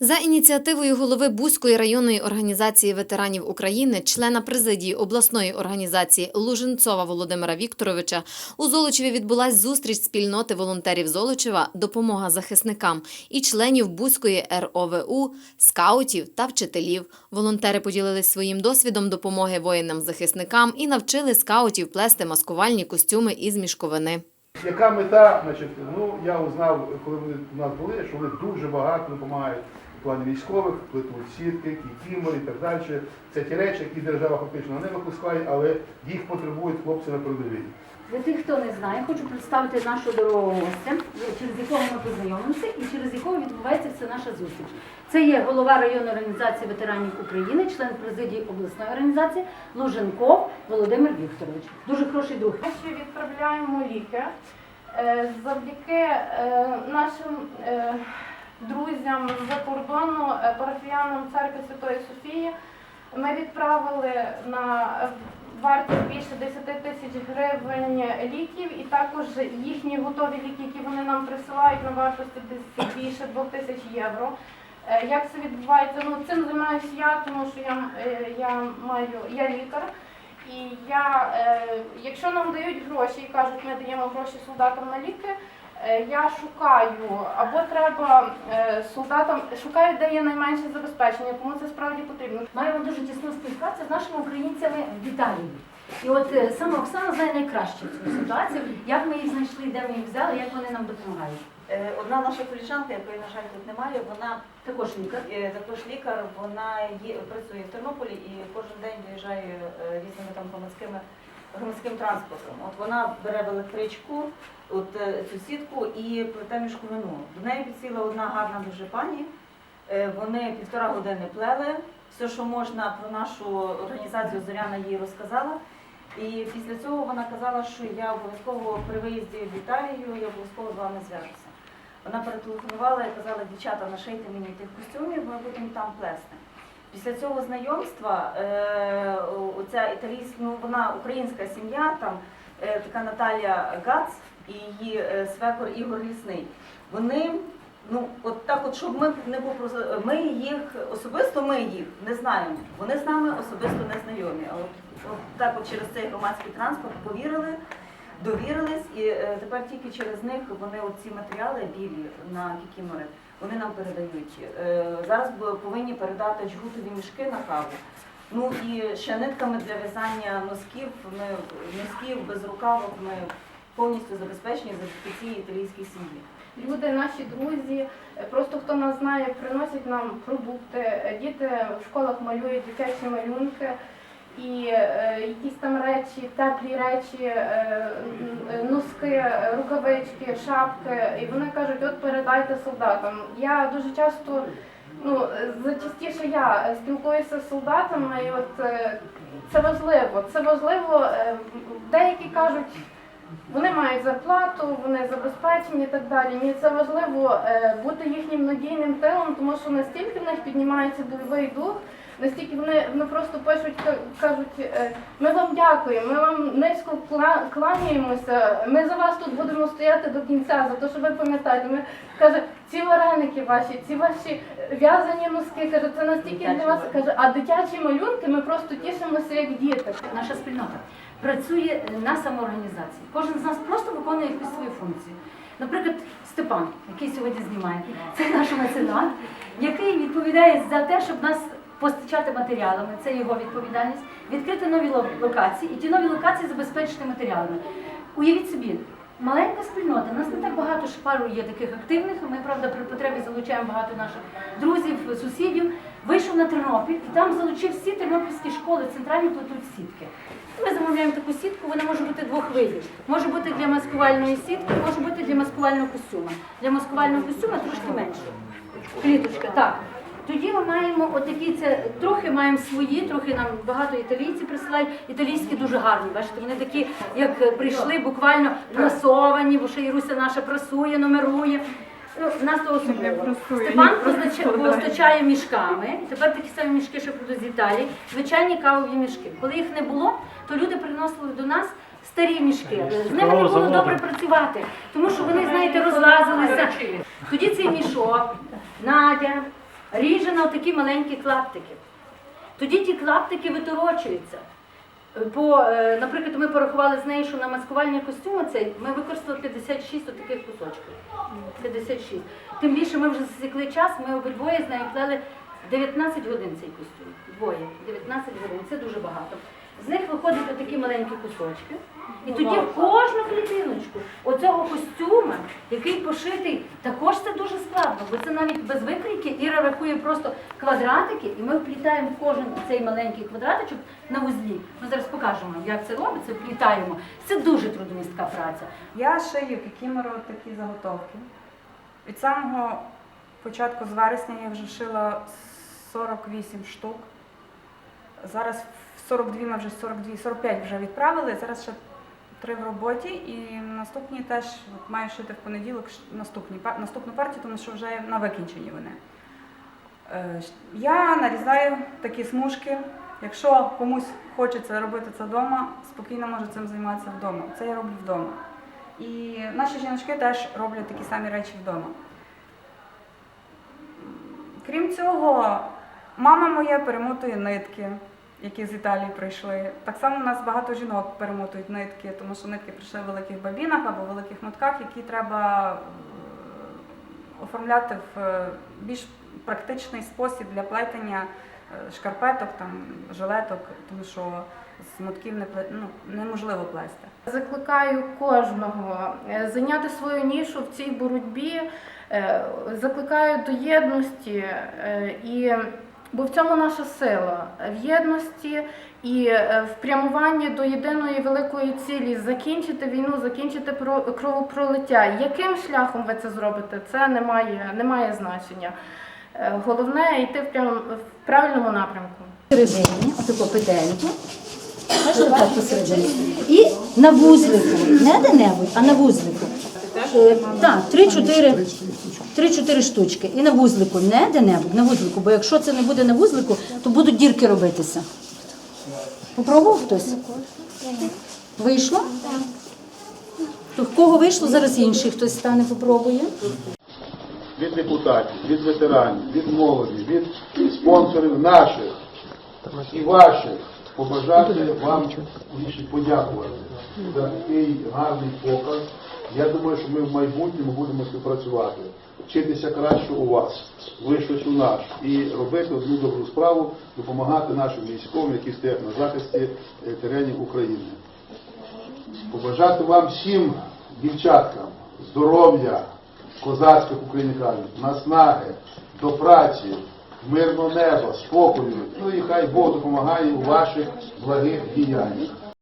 За ініціативою голови Бузької районної організації ветеранів України, члена президії обласної організації Луженцова Володимира Вікторовича, у Золочеві відбулась зустріч спільноти волонтерів Золочева «Допомога захисникам» і членів Бузької РОВУ, скаутів та вчителів. Волонтери поділились своїм досвідом допомоги воїнам-захисникам і навчили скаутів плести маскувальні костюми із мішковини. Яка мета, значить, ну я узнав, коли вони у нас були, що вони дуже багато допомагають в плані військових, плетуть сітки, кікімори і так далі. Це ті речі, які держава фактично не випускає, але їх потребують хлопці на передовій. Для тих, хто не знає, хочу представити нашого дорогого гостя, через якого ми познайомимося і через якого відбувається вся наша зустріч. Це є голова районної організації ветеранів України, член президії обласної організації Луженков Володимир Вікторович. Дуже хороший друг. Ми ще відправляємо ліки Е, завдяки е, нашим е, друзям з-за кордону, е, парафіянам церкви Святої Софії. Ми відправили на вартість більше 10 тисяч гривень ліків і також їхні готові ліки, які вони нам присилають на вартості десь більше 2 тисяч євро. Е, Як це відбувається? Ну цим займаюся я, тому що я, е, я маю я лікар. І я, якщо нам дають гроші і кажуть, ми даємо гроші солдатам на ліки, я шукаю або треба е, солдатам, шукаю, де є найменше забезпечення, кому це справді потрібно. Маємо дуже тісну співпрацю з нашими українцями в Італії. І от е, саме Оксана знає найкраще цю ситуацію, як ми їх знайшли, де ми їх взяли, як вони нам допомагають. Е, Одна наша коліжанка, якої, на жаль, тут немає, вона Також лікар. е, також лікар, вона є, працює в Тернополі і кожен день виїжджає е, різними там громадськими громадським транспортом. От вона бере в електричку от е, цю сітку і плете мішковину. До неї підсіла одна гарна дуже пані. Е, Вони півтора години плели. Все, що можна про нашу організацію Зоряна їй розказала. І після цього вона казала, що я обов'язково при виїзді в Італію, я обов'язково з вами зв'яжуся. Вона перетелефонувала і казала, дівчата, нашийте мені тих костюмів, ми будемо там плести. Після цього знайомства е, оця італійська, ну вона українська сім'я, там е, така Наталія Гац і її е, свекор Ігор Лісний. Вони, ну от так, от щоб ми не попросили, ми їх особисто ми їх не знаємо. Вони з нами особисто не знайомі. А от, так, от через цей громадський транспорт повірили довірились, і тепер тільки через них вони ці матеріали білі на кікімори, вони нам передають. Е, зараз повинні передати джгутові мішки на каву. Ну і ще нитками для в'язання носків, ми носків без рукавок ми повністю забезпечені завдяки цій італійській сім'ї. Люди, наші друзі, е, просто хто нас знає, приносять нам продукти. Е, Діти в школах малюють дитячі малюнки. І е, якісь там речі, теплі речі, е, носки, рукавички, шапки. І вони кажуть, от передайте солдатам. Я дуже часто, ну зачастіше я спілкуюся з солдатами, і от е, це важливо. Це важливо. е, Деякі кажуть, вони мають зарплату, вони забезпечені і так далі. Мені це важливо е, бути їхнім надійним тилом, тому що настільки в них піднімається бойовий дух, настільки вони, вони просто пишуть, кажуть, е, ми вам дякуємо, ми вам низько кланяємося, ми за вас тут будемо стояти до кінця, за те, що ви пам'ятаєте. Ми каже, ці вареники ваші, ці ваші в'язані носки, каже, це настільки для вас каже, а дитячі малюнки ми просто тішимося як діти. Наша спільнота працює на самоорганізації. Кожен з нас просто виконує якусь свою функцію. Наприклад, Степан, який сьогодні знімає, це наш меценат, який відповідає за те, щоб нас постачати матеріалами. Це його відповідальність, відкрити нові локації і ті нові локації забезпечити матеріалами. Уявіть собі. Маленька спільнота, нас не так багато ж пару є таких активних. Ми правда при потребі залучаємо багато наших друзів, сусідів. Вийшов на Тернопіль і там залучив всі тернопільські школи, центральні плетуть сітки. Ми замовляємо таку сітку, вона може бути двох видів. Може бути для маскувальної сітки, може бути для маскувального костюма. Для маскувального костюма трошки менше. Кліточка, так. Тоді ми маємо отакі це трохи маємо свої, трохи нам багато італійці присилають. Італійські дуже гарні. Бачите, вони такі, як прийшли, буквально прасовані, бо ще Іруся наша прасує, номерує. Ну, в нас то особливо. Степан постачає мішками. Тепер такі самі мішки, що будуть з Італії. Звичайні кавові мішки. Коли їх не було, то люди приносили до нас. Старі мішки, з ними не було добре працювати, тому що вони, знаєте, розлазилися. Тоді цей мішок, Надя, ріже на такі маленькі клаптики. Тоді ті клаптики виторочуються. По, е, наприклад, ми порахували з нею, що на маскувальні костюми цей ми використали 56 таких кусочків. 56. Тим більше ми вже засікли час, ми обидвоє з нею плели 19 годин цей костюм. Двоє. 19 годин. Це дуже багато. З них виходять такі маленькі кусочки. І тоді в кожну клітиночку оцього костюма, який пошитий, також це дуже складно, бо це навіть без викрійки. Іра рахує просто квадратики, і ми вплітаємо в кожен цей маленький квадратичок на вузлі. Ми зараз покажемо, як це робиться, вплітаємо. Це дуже трудомістка праця. Я шию кікімеру такі заготовки. Від самого початку з вересня я вже шила 48 штук. Зараз в 42 ми вже 42, 45 вже відправили. Зараз ще три в роботі. І наступні теж маю шити в понеділок наступні, наступну партію, тому що вже на викінченні вони. Е, Я нарізаю такі смужки. Якщо комусь хочеться робити це вдома, спокійно може цим займатися вдома. Це я роблю вдома. І наші жіночки теж роблять такі самі речі вдома. Крім цього, мама моя перемотує нитки, які з Італії прийшли. Так само у нас багато жінок перемотують нитки, тому що нитки прийшли в великих бабінах або в великих мотках, які треба е, оформляти в е, більш практичний спосіб для плетення е, шкарпеток, там, жилеток, тому що з мотків не ну, неможливо плести. Закликаю кожного зайняти свою нішу в цій боротьбі, закликаю до єдності і. Бо в цьому наша сила в єдності і е, в прямуванні до єдиної великої цілі закінчити війну, закінчити про- кровопролиття. Яким шляхом ви це зробите? Це не має, не має значення. Е, Головне йти в, прям, в правильному напрямку. Посередині, отако петельку. Посередині. І на вузлику, не де-небудь, а на вузлику. Е, Так, 3-4 3-4 штучки. І на вузлику, не де-небудь, на вузлику. Бо якщо це не буде на вузлику, то будуть дірки робитися. Попробував хтось? Вийшло? То в кого вийшло, зараз інший хтось стане, попробує. від депутатів, від ветеранів, від молоді, від спонсорів наших і ваших побажати вам більше подякувати за такий гарний показ. Я думаю, що ми в майбутньому будемо співпрацювати, вчитися краще у вас, ви щось у нас, і робити одну добру справу, допомагати нашим військовим, які стоять на захисті е, теренів України. Побажати вам всім, дівчаткам, здоров'я, козацьких кажуть, наснаги, до праці, мирного неба, спокою. Ну і хай Бог допомагає у ваших благих діяннях.